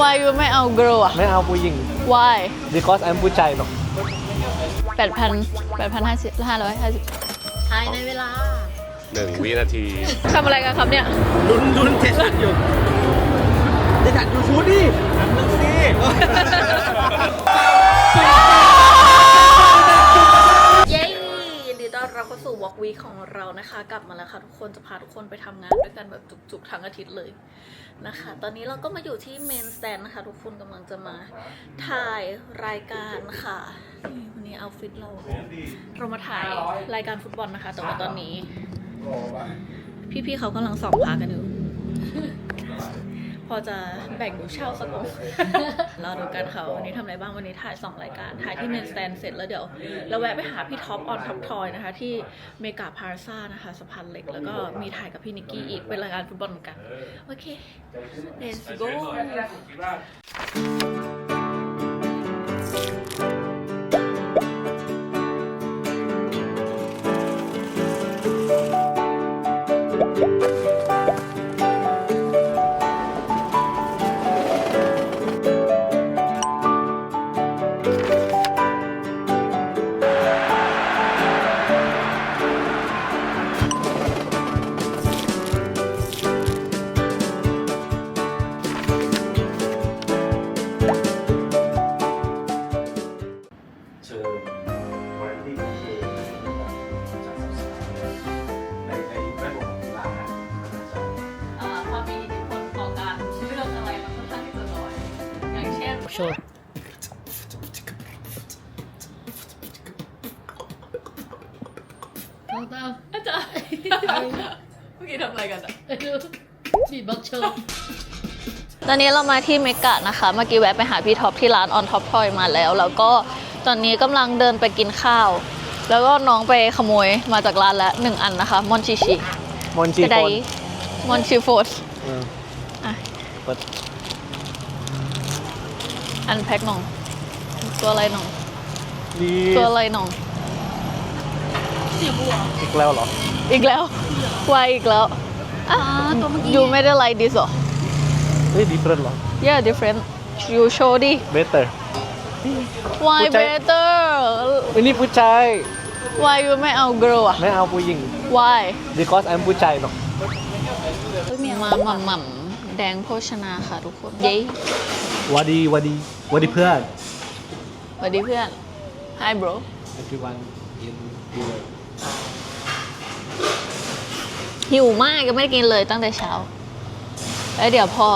Why you ไม่เอา girl อะ ไม่เอาผู้หญิง Why because I'm ผู้ชายเนาะแปดพันแปดพันห้าสิบห้าร้อยห้าสิบภายในเวลาหนึ่งวินาทีทำอะไรกันครับเนี่ยลุ้นลุ้นเทสันอยู่เทสันอยู่ฟูดดิอันนึงสิ รับเข้าสู่ Walk Week ของเรานะคะ กลับมาแล้วค่ะทุกคนจะพาทุกคนไปทำงานด้วยกันแบบจุกๆทั้งอาทิตย์เลยนะคะ ตอนนี้เราก็มาอยู่ที่เมนสแตนนะคะ ทุกคนกำลังจะมาถ่ายรายการค่ะนี่วันนี้เอาฟิตเราเรามาถ่ายรายการฟุตบอลนะคะ แต่ว่าตอนนี้ พี่ๆเขากำลังส่องพากันอยู่ พอจะแบ่งดูเช่าสักองค์รอดูกันค่ะวันนี้ทำอะไรบ้างวันนี้ถ่ายสองรายการ ถ่ายที่เมนสแตนเสร็จแล้วเดี๋ยว เราแวะไปหาพี่ท็อปออนท็อปทอยนะคะ ที่เมกาพาร์ซ่านะคะสะพานเหล็ก แล้วก็มีถ่ายกับพี่นิกกี้อีกเป็นรายการฟุตบอลเหมือนกัน โอเค let's go อย่างเช่นโชว์อาจารย์เมื่อกี้ทำอะไรกันอะบีบ็อกโชว์ตอนนี้เรามาที่เมกะนะคะ เมื่อกี้แวะไปหาพี่ท็อปที่ร้านออนท็อปทอยมาแล้ว แล้วก็ตอนนี้กำลังเดินไปกินข้าว แล้วก็น้องไปขโมยมาจากร้านแล้วหนึ่งอันนะคะ มอนชิชิมอนจีกระโฟไดนมอนชิโฟสเอออะ เปิด อันแพ็คหน่อง ตัวอะไรหน่อง ดีตัวอะไรหน่องอีกแล้วเหรอ อีกแล้ววายอีกแล้วอะ ตัวเมื่อกี้ยูไม่ได้ไลค์ดิสหรอ เฮ้ย different เหรอ yeah different you show ดิ better why ผู้ชาย better อันนี้ผู้ชาย why you ไม่เอา girl อะ ไม่เอาผู้หญิง why because I'm ผู้ชายเนาะมาหม่ำหม่ำแดงโภชนาค่ะทุกคน เย้วัดีวัดี วัดีเพื่อน สวัสดีเพื่อน hi bro everyone in here หิวมากยังไม่ได้กินเลยตั้งแต่เช้า แล้วเดี๋ยวพอ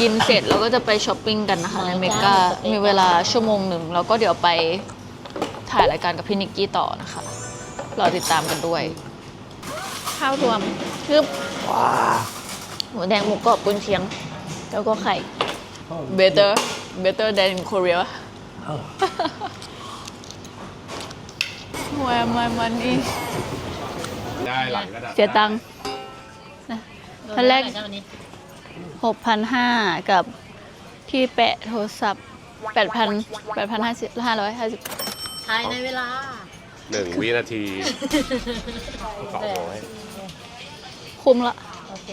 กินเสร็จเราก็จะไปช้อปปิ้งกันนะคะในเมกามีเวลาชั่วโมงหนึ่งแล้วก็เดี๋ยวไปถ่ายรายการกับพี่นิกกี้ต่อนะคะ รอติดตามกันด้วย ข้าวรวมคือว้าหมูแดงหมูกรอบกุนเชียง แล้วก็ไข่ better better than in Korea เอ้า where my money ได้หลังก็ได้เสียตังค์นะอันแรกวันนี้หกพันห้ากับที่แปะโทรศัพท์แปดพันแปดพันห้าสิบห้าร้อยห้าสิบภายในเวลาหนึ่งวินาทีสองร้อยคุ้มละโอเค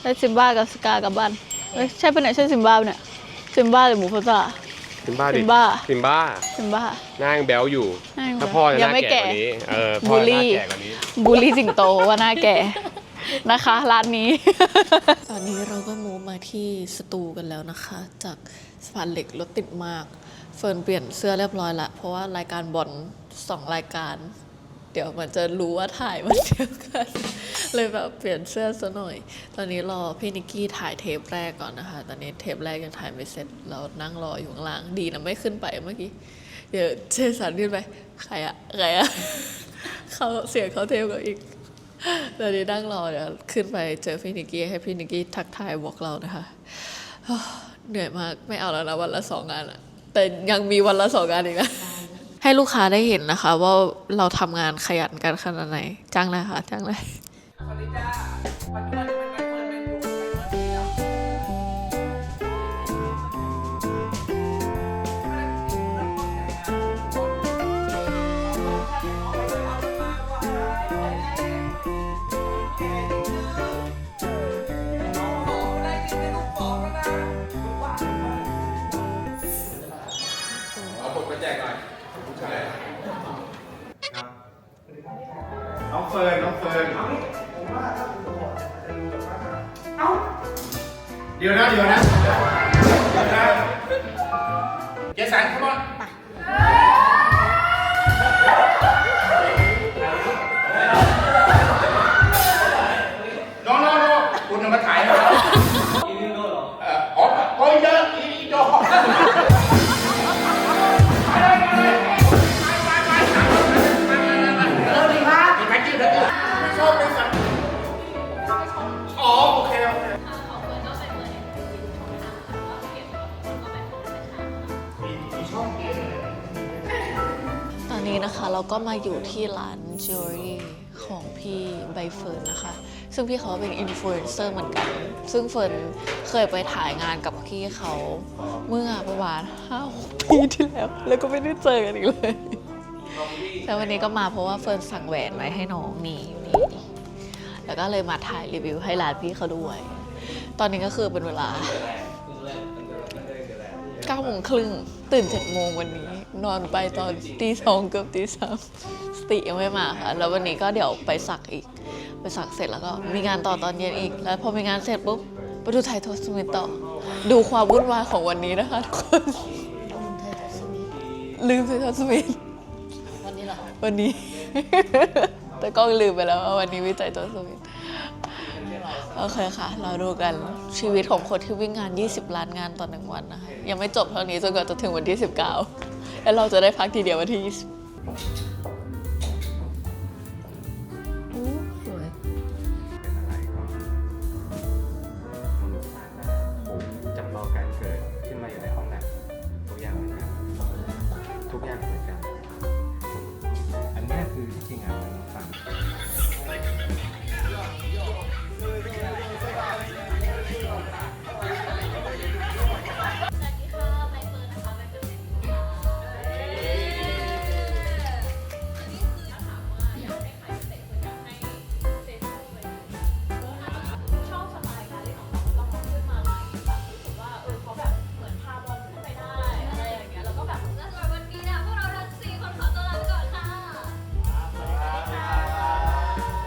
ได้ซิมบ้ากับสกากลับบ้านเอ้ยใช่ปะเนี่ยใช่ซิมบ้าปะเนี่ย ซิมบ้าหรือหมูฟาซ่าซิมบ้าดิซิมบ้า ซิมบ้าซิมบ้าหน้ายังแบลอยู่หน้ายังแบ๊วถ้าพ่อจะหยังน้าไม่แก่แก่กว่านี้ เออบูพ่อลจะหลี่ น้าแก่กว่านี้ บูลลี่สิงโตว่าหน้าแก่นะคะ ร้านนี้ ตอนนี้เราก็มูฟมาที่สตูกันแล้วนะคะ จากสะพานเหล็กรถติดมาก เฟิร์นเปลี่ยนเสื้อเรียบร้อยละเพราะว่ารายการบอลสองรายการ เดี๋ยวมันจะรู้ว่าถ่ายมันเดียวกัน เลยแบบเปลี่ยนเสื้อซะหน่อย ตอนนี้รอพี่นิกกี้ถ่ายเทปแรกก่อนนะคะ ตอนนี้เทปแรกยังถ่ายไม่เสร็จ เรานั่งรออยู่ข้างล่าง ดีนะไม่ขึ้นไปเมื่อกี้ เดี๋ยวเจสันขึ้นไป ใครอะใครอะเขาเสียงเขาเทปกับอีกตอนนี้นั่งรอเดี๋ยวขึ้นไปเจอพี่นิกกี้ให้พี่นิกกี้ทักทายบอกเรานะคะเหนื่อยมากไม่เอาแล้วนะวันละสองงานอะแต่ยังมีวันละสองงานอีกนะให้ลูกค้าได้เห็นนะคะ ว่าเราทำงานขยันกันขนาดไหนจ้างเลยค่ะจ้างเลย ฟิ ดี๋ยวนะเดี๋ยวนะเดี๋ยวนะเจสันเข้า ก็มาอยู่ที่ร้านจิวเวลรี่ของพี่ใบเฟิร์นนะคะ ซึ่งพี่เขาเป็นอินฟลูเอนเซอร์เหมือนกัน ซึ่งเฟิร์นเคยไปถ่ายงานกับพี่เขาเมื่อประมาณห้าหกปีที่แล้ว แล้วก็ไม่ได้เจอกันอีกเลยแต่วันนี้ก็มาเพราะว่าเฟิร์นสั่งแหวนไว้ให้น้องนี่อยู่นี่นี่แล้วก็เลยมาถ่ายรีวิวให้ร้านพี่เขาด้วย ตอนนี้ก็คือเป็นเวลา เก้าโมงครึ่งตื่นเจ็ดโมงวันนี้ นอนไปตอนตีสองเกือบตีสามสติยังไม่มาค่ะ แล้ววันนี้ก็เดี๋ยวไปสักอีก ไปสักเสร็จแล้วก็มีงานต่อตอนเย็นอีก แล้วพอมีงานเสร็จปุ๊บไปดูไทยโทสมิตต่อ ดูความวุ่นวายของวันนี้นะคะทุกคนลืมไทยโทสมิตวันนี้เหรอวันนี้ แต่ก็ลืมไปแล้วว่าวันนี้วิจัยตัวสมิธ โอเคค่ะ เราดูกันชีวิตของคนที่วิ่งงาน 20 ล้านงานต่อหนึ่งวันนะคะยังไม่จบเท่านี้จนกว่าจะถึงวันที่ 19 แล้วเราจะได้พักทีเดียววันที่ 20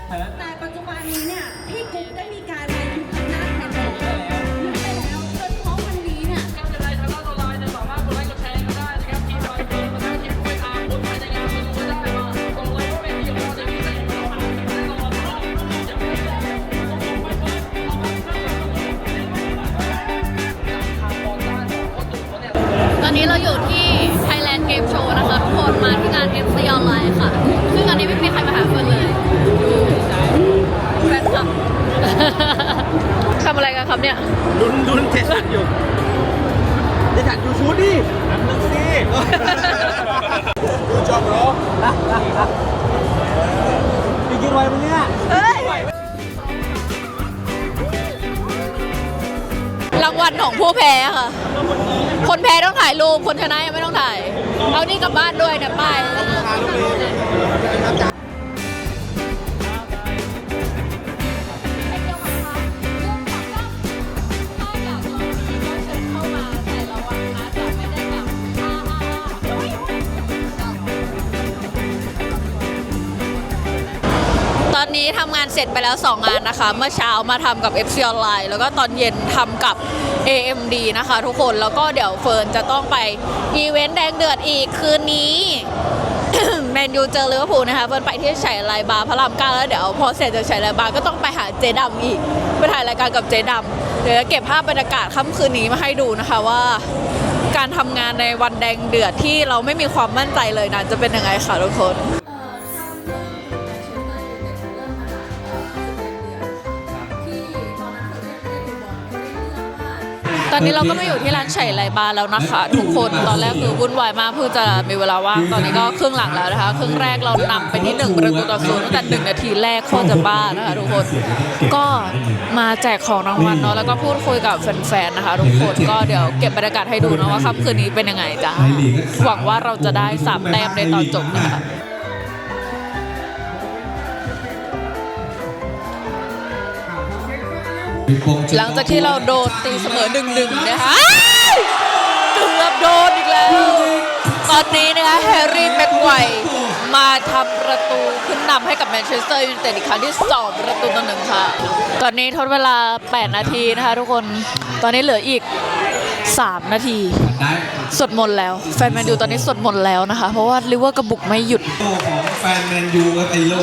แต่ปัจจุบันนี้เนี่ยพี่กุ๊กได้มีการมาอยู่อำนาจแทนเราอยู่ไปแล้วจนเพราะวันนี้เนี่ย ตอนนี้เราอยู่ที่ Thailand Game Show นะคะทุกคนมาที่งาน MC Online ค่ะ ซึ่งอันนี้ไม่มีใครมาหาเฟิร์นเลย ทำอะไรกันครับเนี่ย ลุ้นลุ้นเจสันอยู่เจสันดูชุดดินับนึงสิดูจอบเหรอไปกินไวมั้งเนี่ยรางวัลของผู้แพ้ค่ะ คนแพ้ต้องถ่ายรูป คนชนะยังไม่ต้องถ่าย เอานี่กลับบ้านด้วยนะป้าย เสร็จไปแล้ว 2 งานนะคะ เมื่อเช้ามาทำกับ FC Online แล้วก็ตอนเย็นทำกับ AMD นะคะทุกคนแล้วก็เดี๋ยวเฟิร์นจะต้องไปอีเวนต์แดงเดือดอีกคืนนี้แมนยูเจอลิเวอร์พูลนะคะเฟิร์นไปที่ฉายไลบาร์พระรามเก้าแล้วเดี๋ยวพอเสร็จจากฉายไลบาร์ก็ต้องไปหาเจดำอีกไปถ่ายรายการกับเจดำเดี๋ยวจะเก็บภาพบรรยากาศค่ำคืนนี้มาให้ดูนะคะว่า การทำงานในวันแดงเดือดที่เราไม่มีความมั่นใจเลยนั้นจะเป็นยังไงค่ะทุกคน อนนี้เราก็มาอยู่ที่ร้านไฉไลบาร์แล้วนะคะ ทุกคนตอนแรกคือวุ่นวายมากเพื่อจะมีเวลาว่างตอนนี้ก็ครึ่งหลังแล้วนะคะครึ่งแรกเรานำไปที่หนึ่งประตูต่อศูนย์ตั้งแต่หนึ่งนาทีแรกโคตรจะบ้านะคะทุกคนก็มาแจกของรางวัลเนาะแล้วก็พูดคุยกับแฟนๆนะคะทุกคนก็เดี๋ยวเก็บบรรยากาศให้ดูเนาะว่าค่ำคืนนี้เป็นยังไงจ้าหวังว่าเราจะได้สามแต้มในตอนจบนะคะ หลังจากที่เราโดนตีเสมอหนึ่งหนึ่งนะคะเกือบโดนอีกแล้ว ตอนนี้นะคะแฮร์รี่แม็กไกวร์มาทำประตูขึ้นนำให้กับแมนเชสเตอร์ยูไนเต็ดอีกครั้งที่2ประตูต่อหนึ่งค่ะ ตอนนี้ทดเวลา 8 นาทีนะคะทุกคน ตอนนี้เหลืออีก 3 นาทีสวดมนต์แล้ว แฟนแมนยูตอนนี้สวดมนต์แล้วนะคะ เพราะว่าลิเวอร์กระบุกไม่หยุดของแฟนแมนยูกับไอโล